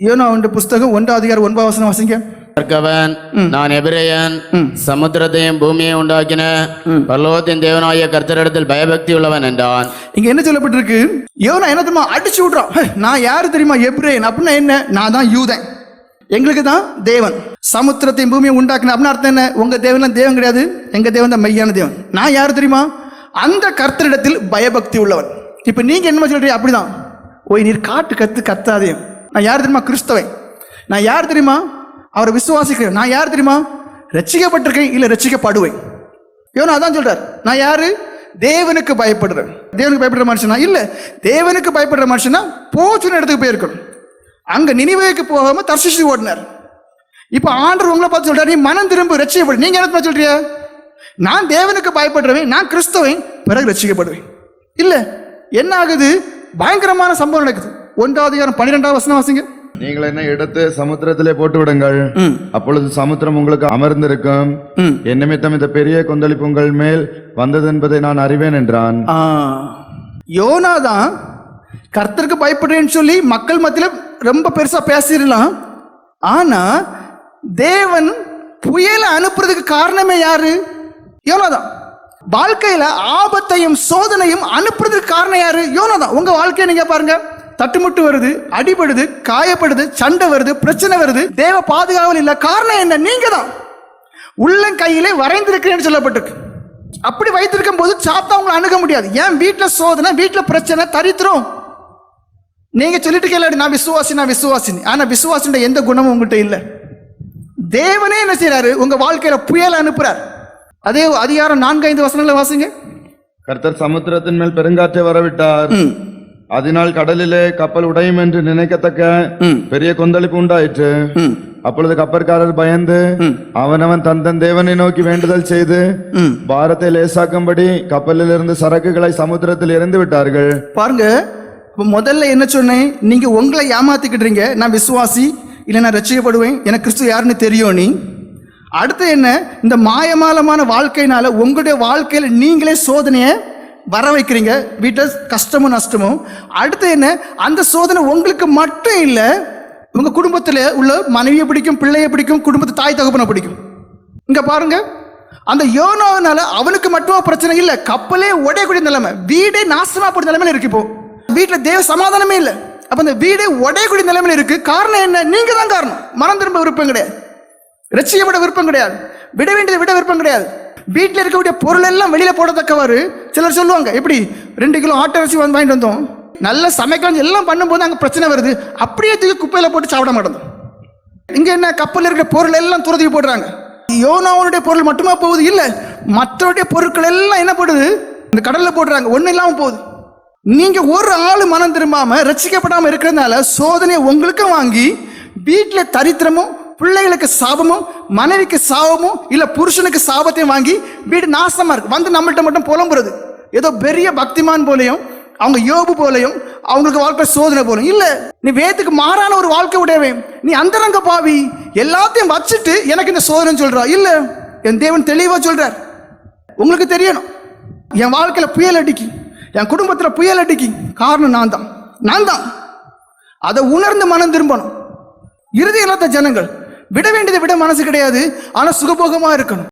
யோனாவுடைய புஸ்தகம் ஒன்றாம் அதிகாரம் ஒன்பதாம் வசனம் வாசிங்க. கர்க்கவன் நான் எபிரேயன். சமுத்திரத்தையும் பூமியையும் உண்டாக்கின. பரலோகத்தின் தேவனாகிய கர்த்தரிடத்தில் பயபக்தி உள்ளவன் என்றான். இங்க என்ன சொல்லப்பட்டிருக்கு? யோனா என்ன தெரியுமா? அடிச்சு விட்றான். "ஹே, நான் யாரு தெரியுமா? எப்ரேன் அப்படின்னா என்ன? நான் தான் யூதன். எங்களுக்கு தான் தேவன். சமுத்திரத்தையும் பூமியை உண்டாக்கின. அப்படின்னு அர்த்தம் என்ன? உங்க தேவன் தேவன் கிடையாது. எங்க தேவன் தான் மெய்யான தேவன். நான் யாரு தெரியுமா? அந்த கர்த்தரிடத்தில் பயபக்தி உள்ளவன். இப்ப நீங்க என்ன சொல்றீங்க? அப்படிதான். ஓய் நீர் காட்டு கத்து கத்தாதே. நான் யார் தெரியுமா? கிறிஸ்தவன் நான் யார் தெரியுமா? அவரை விசுவாசிக்கிறேன். நான் யார் தெரியுமா? ரச்சிக்கப்பட்டிருக்கேன் இல்லை ரட்சிக்கப்படுவேன். யோனா அதான் சொல்றார். நான் யாரு? தேவனுக்கு பயப்படுறேன். தேவனுக்கு பயப்படுற மனுஷனா? இல்லை. தேவனுக்கு பயப்படுற மனுஷனா? போச்சுன்னு இடத்துக்கு போயிருக்கணும். அங்கே நினைவுக்கு போகாம தர்சிச்சு ஓடினார். இப்போ ஆண்டர் உங்களை பார்த்து சொல்றாரு நீ மனம் திரும்ப ரட்சிக்கப்படு. நீங்க என்ன சொல்றியா நான் தேவனுக்கு பயப்படுறவன் நான் கிறிஸ்தவன் பிறகு ரசிக்கப்படுவேன் இல்லை. என்ன ஆகுது? பயங்கரமான சம்பவம் நடக்குது. ஒன்றாவது அதிகாரம் பன்னிரெண்டாவது வசனம் வாசிங்க. நீங்கள் என்ன எடுத்து சமுத்திரத்திலே போட்டு விடுங்கள் அப்பொழுது சமுத்திரம் உங்களுக்கு அமர்ந்திருக்கும். என் நிமித்தம் இந்த பெரிய கொந்தளிப்பு உங்கள் மேல் வந்தது என்பதை நான் அறிவேன் என்றான். யோனா தான் கர்த்தருக்கு பயப்படுறேன்னு சொல்லி மக்கள் மத்தியில் ரொம்ப பெருசா பேசிடலாம். ஆனா தேவன் புயலை அனுப்புறதுக்கு காரணமே யாரு? யோனா தான் வாழ்க்கையில ஆபத்தையும் சோதனையும் அனுப்புறதுக்கு காரணம் யாரு? யோனா தான் உங்க வாழ்க்கையை நீங்க பாருங்க. தட்டுமுட்டு வருது அடிபடுது காயப்படுது சண்டை வருது பிரச்சனை வருது. தேவ பாதுகாவல் இல்ல. காரணம் என்ன? நீங்க தான் உள்ளங்கையிலே வரைந்திருக்கிறேன்னு சொல்லப்பட்டிருக்கு. அப்படி வைத்திருக்கும் போது சாத்தா உங்களை அணுக முடியாது. ஏன்? வீட்டுல சோதனை வீட்டுல பிரச்சனை தரித்திரம். நீங்க சொல்லிட்டு கேள்வி நான் விசுவாசி நான் விசுவாசினி ஆனா விசுவாசின்ற எந்த குணமும் உங்கள்கிட்ட இல்ல. தேவனே என்ன செய்றாரு? உங்க வாழ்க்கையில புயல் அனுப்புறார். அதே அதிகாரம் நான்கு ஐந்து வசனங்களை வாசிங்க. கர்த்தர் சமுத்திரத்தின் மேல் பெருங்காற்றை வரவிட்டார். அதனால் கடலிலே கப்பல் உடையும் என்று நினைக்கத்தக்க பெரிய கொந்தளிப்பு உண்டாயிற்று அப்பொழுது கப்பற்காரர் பயந்து அவனவன் தன் தன் தேவனை நோக்கி வேண்டுதல் செய்து. பாரத்தை லேசாக்கும்படி கப்பலில் இருந்து சரக்குகளை சமுத்திரத்தில் எறிந்து விட்டார்கள் பாருங்க முதல்ல என்ன சொன்னேன் நீங்க உங்களை ஏமாத்திக்கிட்டுறீங்க நான் விசுவாசி இல்லை நான் ரசிக்கப்படுவேன் எனக்கு கிறிஸ்து யாருன்னு தெரியும் நீ அடுத்து என்ன இந்த மாயமாலமான வாழ்க்கையினால உங்களுடைய வாழ்க்கையில நீங்களே சோதனையை வர வைக்கிறீங்க. வீட்டில் கஷ்டமும் நஷ்டமும். அடுத்து என்ன? அந்த சோதனை உங்களுக்கு மட்டும் இல்லை உங்கள் குடும்பத்தில் உள்ள மனைவியை பிடிக்கும் பிள்ளையை பிடிக்கும் குடும்பத்து தாய் தகப்பனை பிடிக்கும். இங்கே பாருங்க. அந்த யோனோனால அவனுக்கு மட்டும் பிரச்சனை இல்லை கப்பலே உடையக்கூடிய நிலைமை. வீடே நாசமாக போடுற நிலைமையில இருக்கு இப்போ. வீட்டில் தேவ சமாதானமே இல்லை. அப்போ அந்த வீடே உடையக்கூடிய நிலைமையில இருக்கு. காரணம் என்ன? நீங்கள் தான் காரணம். மனம் திரும்ப விருப்பம் கிடையாது. ரசிக்கப்பட விருப்பம் கிடையாது. விட வேண்டியதை விட விருப்பம் கிடையாது. வீட்டில் இருக்கக்கூடிய பொருள் எல்லாம் வெளியில் போடத்தக்கவாறு சிலர் சொல்லுவாங்க எப்படி? ரெண்டு கிலோ ஆட்டை வச்சு வந்து வாங்கிட்டு வந்தோம். நல்ல சமைக்கலாம் எல்லாம் பண்ணும்போது அங்கே பிரச்சனை வருது. அப்படியே தூக்கி குப்பையில் போட்டு சாப்பிட மாட்டோம். இங்கே என்ன கப்பலில் இருக்கிற பொருள் எல்லாம் துரதி போடுறாங்க. யோனாவுடைய பொருள் மட்டுமா போகுது? இல்லை. மற்றவருடைய பொருட்கள் எல்லாம் என்ன போடுது? இந்த கடலில் போடுறாங்க. ஒன்றும் இல்லாமல் போகுது. நீங்கள் ஒரு ஆள் மனம் திரும்பாமல் ரசிக்கப்படாமல் இருக்கிறதுனால சோதனையை உங்களுக்கும் வாங்கி வீட்டில் தரித்திரமும் பிள்ளைகளுக்கு சாபமும் மனைவிக்கு சாபமும் இல்ல புருஷனுக்கு சாபத்தையும் வாங்கி வீடு நாசமா இருக்கு. வந்து நம்மள்கிட்ட மட்டும் புலம்புறது. ஏதோ பெரிய பக்திமான் போலையும் அவங்க யோபு போலையும் அவங்களுக்கு வாழ்க்கை சோதனை போலையும் இல்ல நீ வேதத்துக்கு மாறான ஒரு வாழ்க்கை உடையவன். நீ அந்தரங்க பாவி. எல்லாத்தையும் வச்சுட்டு எனக்கு இந்த சோதனை சொல்றா. இல்ல என் தேவன் தெளிவா சொல்றார். உங்களுக்கு தெரியணும். என் வாழ்க்கையில புயல் அடிக்கி. என் குடும்பத்துல புயல் அடிக்கி. காரணம் நான் தான். நான் தான். அதை உணர்ந்து மனம் திரும்பணும். இறுதி இல்லாத ஜனங்கள். விட வேண்டியதை விட மனசு கிடையாது. ஆனா சுகபோகமா இருக்கணும்.